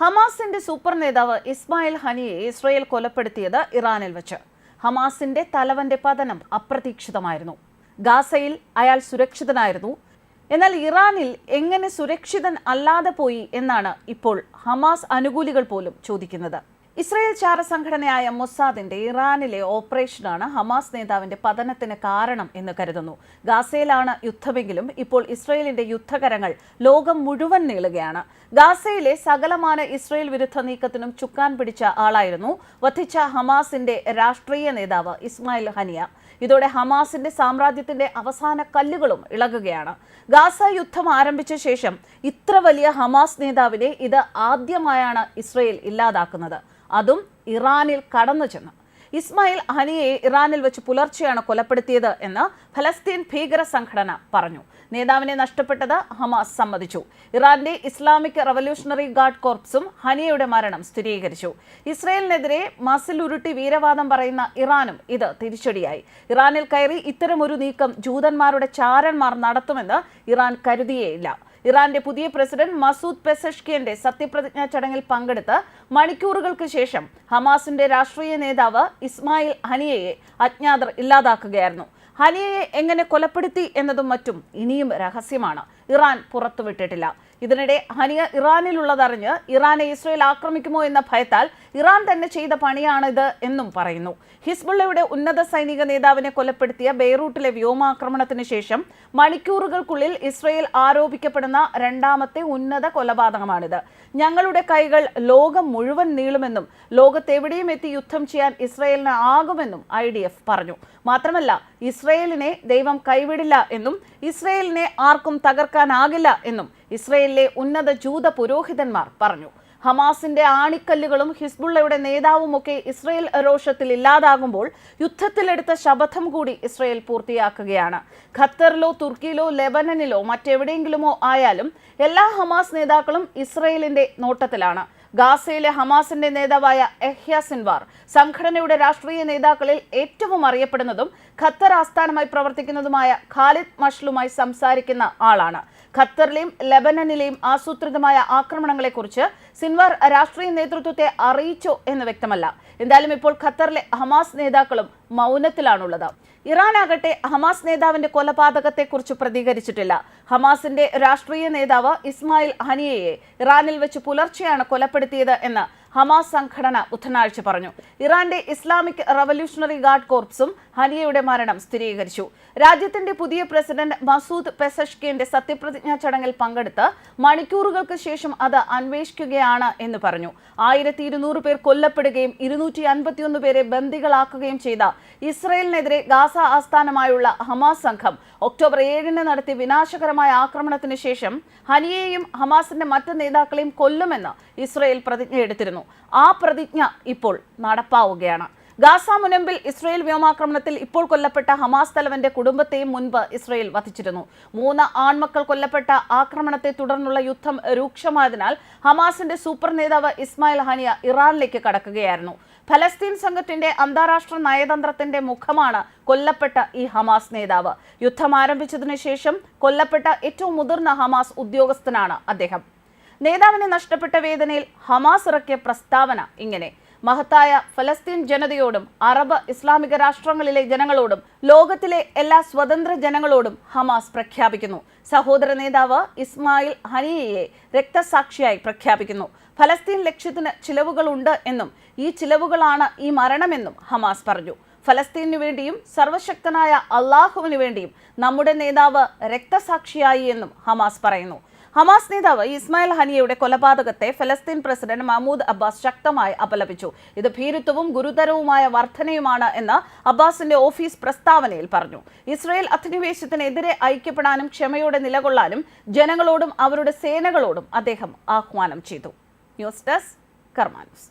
ഹമാസിന്റെ സൂപ്പർ നേതാവ് ഇസ്മായിൽ ഹനിയെ ഇസ്രയേൽ കൊലപ്പെടുത്തിയത് ഇറാനിൽ വെച്ച്. ഹമാസിന്റെ തലവന്റെ പതനം അപ്രതീക്ഷിതമായിരുന്നു. ഗാസയിൽ അയാൾ സുരക്ഷിതനായിരുന്നു. എന്നാൽ ഇറാനിൽ എങ്ങനെ സുരക്ഷിതൻ അല്ലാതെ പോയി എന്നാണ് ഇപ്പോൾ ഹമാസ് അനുകൂലികൾ പോലും ചോദിക്കുന്നത്. ഇസ്രയേൽ ചാരസംഘടനയായ മൊസാദിന്റെ ഇറാനിലെ ഓപ്പറേഷനാണ് ഹമാസ് നേതാവിന്റെ പതനത്തിന് കാരണം എന്ന് കരുതുന്നു. ഗാസയിലാണ് യുദ്ധമെങ്കിലും ഇപ്പോൾ ഇസ്രയേലിന്റെ യുദ്ധകരങ്ങൾ ലോകം മുഴുവൻ നീളുകയാണ്. ഗാസയിലെ സകലമാന ഇസ്രയേൽ വിരുദ്ധ നീക്കത്തിനും ചുക്കാൻ പിടിച്ച ആളായിരുന്നു വധിച്ച ഹമാസിന്റെ രാഷ്ട്രീയ നേതാവ് ഇസ്മായിൽ ഹനിയ. ഇതോടെ ഹമാസിന്റെ സാമ്രാജ്യത്തിന്റെ അവസാന കല്ലുകളും ഇളകുകയാണ്. ഗാസ യുദ്ധം ആരംഭിച്ച ശേഷം ഇത്ര വലിയ ഹമാസ് നേതാവിനെ ഇത് ആദ്യമായാണ് ഇസ്രയേൽ ഇല്ലാതാക്കുന്നത്. അതും ഇറാനിൽ കടന്നു ചെന്ന് ഇസ്മായിൽ ഹനിയെ ഇറാനിൽ വെച്ച് പുലർച്ചെയാണ് കൊലപ്പെടുത്തിയത് എന്ന് ഫലസ്തീൻ ഭീകര സംഘടന പറഞ്ഞു. നേതാവിനെ നഷ്ടപ്പെട്ടത് ഹമാസ് സമ്മതിച്ചു. ഇറാന്റെ ഇസ്ലാമിക് റവല്യൂഷണറി ഗാർഡ് കോർപ്സും ഹനിയയുടെ മരണം സ്ഥിരീകരിച്ചു. ഇസ്രയേലിനെതിരെ മസിൽ ഉരുട്ടി വീരവാദം പറയുന്ന ഇറാനും ഇത് തിരിച്ചടിയായി. ഇറാനിൽ കയറി ഇത്തരമൊരു നീക്കം ജൂതന്മാരുടെ ചാരന്മാർ നടത്തുമെന്ന് ഇറാൻ കരുതിയേയില്ല. ഇറാന്റെ പുതിയ പ്രസിഡന്റ് മസൂദ് പെസഷ്കിയന്റെ സത്യപ്രതിജ്ഞാ ചടങ്ങിൽ പങ്കെടുത്ത് മണിക്കൂറുകൾക്ക് ശേഷം ഹമാസിന്റെ രാഷ്ട്രീയ നേതാവ് ഇസ്മായിൽ ഹനിയയെ അജ്ഞാതർ ഇല്ലാതാക്കുകയായിരുന്നു. ഹനിയയെ എങ്ങനെ കൊലപ്പെടുത്തി എന്നതും മറ്റും ഇനിയും രഹസ്യമാണ്. ഇറാൻ പുറത്തുവിട്ടിട്ടില്ല. ഇതിനിടെ ഹനിയ ഇറാനിലുള്ളതറിഞ്ഞ് ഇറാനെ ഇസ്രയേൽ ആക്രമിക്കുമോ എന്ന ഭയത്താൽ ഇറാൻ തന്നെ ചെയ്ത പണിയാണിത് എന്നും പറയുന്നു. ഹിസ്ബുള്ളയുടെ ഉന്നത സൈനിക നേതാവിനെ കൊലപ്പെടുത്തിയ ബെയ്റൂട്ടിലെ വ്യോമാക്രമണത്തിന് ശേഷം മണിക്കൂറുകൾക്കുള്ളിൽ ഇസ്രയേൽ ആരോപിക്കപ്പെടുന്ന രണ്ടാമത്തെ ഉന്നത കൊലപാതകമാണിത്. ഞങ്ങളുടെ കൈകൾ ലോകം മുഴുവൻ നീളുമെന്നും ലോകത്തെവിടെയും എത്തി യുദ്ധം ചെയ്യാൻ ഇസ്രയേലിന് ആകുമെന്നും ഐ പറഞ്ഞു. മാത്രമല്ല ഇസ്രയേലിനെ ദൈവം കൈവിടില്ല എന്നും ഇസ്രയേലിനെ ആർക്കും തകർക്കാനാകില്ല എന്നും ഇസ്രയേലിലെ ഉന്നത ജൂത പുരോഹിതന്മാർ പറഞ്ഞു. ഹമാസിന്റെ ആണിക്കല്ലുകളും ഹിസ്ബുള്ളയുടെ നേതാവുമൊക്കെ ഇസ്രയേൽ രോഷത്തിൽ ഇല്ലാതാകുമ്പോൾ യുദ്ധത്തിലെടുത്ത ശപഥം കൂടി ഇസ്രയേൽ പൂർത്തിയാക്കുകയാണ്. ഖത്തറിലോ തുർക്കിയിലോ ലെബനനിലോ മറ്റെവിടെയെങ്കിലുമോ ആയാലും എല്ലാ ഹമാസ് നേതാക്കളും ഇസ്രയേലിന്റെ നോട്ടത്തിലാണ്. ഗാസയിലെ ഹമാസിന്റെ നേതാവായ എഹ്യ സിൻവാർ സംഘടനയുടെ രാഷ്ട്രീയ നേതാക്കളിൽ ഏറ്റവും അറിയപ്പെടുന്നതും ഖത്തർ ആസ്ഥാനമായി പ്രവർത്തിക്കുന്നതുമായ ഖാലിദ് മഷ്ലുമായി സംസാരിക്കുന്ന ആളാണ്. ഖത്തറിലെയും ലബനനിലെയും ആസൂത്രിതമായ ആക്രമണങ്ങളെക്കുറിച്ച് സിൻവാർ രാഷ്ട്രീയ നേതൃത്വത്തെ അറിയിച്ചോ എന്ന് വ്യക്തമല്ല. എന്തായാലും ഇപ്പോൾ ഖത്തറിലെ ഹമാസ് നേതാക്കളും മൗനത്തിലാണുള്ളത്. ഇറാൻ ആകട്ടെ ഹമാസ് നേതാവിന്റെ കൊലപാതകത്തെക്കുറിച്ച് പ്രതികരിച്ചിട്ടില്ല. ഹമാസിന്റെ രാഷ്ട്രീയ നേതാവ് ഇസ്മായിൽ ഹനിയയെ ഇറാനിൽ വെച്ച് പുലർച്ചെയാണ് കൊലപ്പെടുത്തിയത് എന്ന് ഹമാസ് സംഘടന ബുധനാഴ്ച പറഞ്ഞു. ഇറാന്റെ ഇസ്ലാമിക് റവല്യൂഷണറി ഗാർഡ് കോർപ്സും ഹനിയയുടെ മരണം സ്ഥിരീകരിച്ചു. രാജ്യത്തിന്റെ പുതിയ പ്രസിഡന്റ് മസൂദ് പെസഷ്കിന്റെ സത്യപ്രതിജ്ഞാ ചടങ്ങിൽ പങ്കെടുത്ത് മണിക്കൂറുകൾക്ക് ശേഷം അത് അന്വേഷിക്കുകയാണ് എന്ന് പറഞ്ഞു. ആയിരത്തി ഇരുന്നൂറ് പേർ കൊല്ലപ്പെടുകയും ഇരുന്നൂറ്റി അൻപത്തിയൊന്ന് പേരെ ബന്ദികളാക്കുകയും ചെയ്ത ഇസ്രയേലിനെതിരെ ഗാസ ആസ്ഥാനമായുള്ള ഹമാസ് സംഘം ഒക്ടോബർ ഏഴിന് നടത്തിയ വിനാശകരമായ ആക്രമണത്തിന് ശേഷം ഹനിയെയും ഹമാസിന്റെ മറ്റ് നേതാക്കളെയും കൊല്ലുമെന്ന് ഇസ്രയേൽ പ്രതിജ്ഞയെടുത്തിരുന്നു. ആ പ്രതിജ്ഞ ഇപ്പോൾ നടപ്പാവുകയാണ്. ഗാസ മുനമ്പിൽ ഇസ്രയേൽ വ്യോമാക്രമണത്തിൽ ഇപ്പോൾ കൊല്ലപ്പെട്ട ഹമാസ് തലവന്റെ കുടുംബത്തെയും മുൻപ് ഇസ്രയേൽ വധിച്ചിരുന്നു. മൂന്ന് ആൺമക്കൾ കൊല്ലപ്പെട്ട ആക്രമണത്തെ തുടർന്നുള്ള യുദ്ധം രൂക്ഷമായതിനാൽ ഹമാസിന്റെ സൂപ്പർ നേതാവ് ഇസ്മായിൽ ഹാനിയ ഇറാനിലേക്ക് കടക്കുകയായിരുന്നു. ഫലസ്തീൻ സംഘത്തിന്റെ അന്താരാഷ്ട്ര നയതന്ത്രത്തിന്റെ മുഖമാണ് കൊല്ലപ്പെട്ട ഈ ഹമാസ് നേതാവ്. യുദ്ധം ആരംഭിച്ചതിനു ശേഷം കൊല്ലപ്പെട്ട ഏറ്റവും മുതിർന്ന ഹമാസ് ഉദ്യോഗസ്ഥനാണ് അദ്ദേഹം. നേതാവിനെ നഷ്ടപ്പെട്ട വേദനയിൽ ഹമാസ് ഇറക്കിയ പ്രസ്താവന ഇങ്ങനെ. മഹത്തായ ഫലസ്തീൻ ജനതയോടും അറബ് ഇസ്ലാമിക രാഷ്ട്രങ്ങളിലെ ജനങ്ങളോടും ലോകത്തിലെ എല്ലാ സ്വതന്ത്ര ജനങ്ങളോടും ഹമാസ് പ്രഖ്യാപിക്കുന്നു. സഹോദര നേതാവ് ഇസ്മായിൽ ഹനിയയെ രക്തസാക്ഷിയായി പ്രഖ്യാപിക്കുന്നു. ഫലസ്തീൻ ലക്ഷ്യത്തിന് ചിലവുകളുണ്ട് എന്നും ഈ ചിലവുകളാണ് ഈ മരണമെന്നും ഹമാസ് പറഞ്ഞു. ഫലസ്തീനു വേണ്ടിയും സർവശക്തനായ അള്ളാഹുവിനു വേണ്ടിയും നമ്മുടെ നേതാവ് രക്തസാക്ഷിയായി എന്നും ഹമാസ് പറയുന്നു. ഹമാസ് നേതാവ് ഇസ്മായിൽ ഹനിയയുടെ കൊലപാതകത്തെ ഫലസ്തീൻ പ്രസിഡന്റ് മഹ്മൂദ് അബ്ബാസ് ശക്തമായി അപലപിച്ചു. ഇത് ഭീരുത്വവും ഗുരുതരവുമായ വർധനയുമാണ് എന്ന് അബ്ബാസിന്റെ ഓഫീസ് പ്രസ്താവനയിൽ പറഞ്ഞു. ഇസ്രയേൽ അധിനിവേശത്തിനെതിരെ ഐക്യപ്പെടാനും ക്ഷമയോടെ നിലകൊള്ളാനും ജനങ്ങളോടും അവരുടെ സേനകളോടും അദ്ദേഹം ആഹ്വാനം ചെയ്തു. News desk കർമാനുസ്.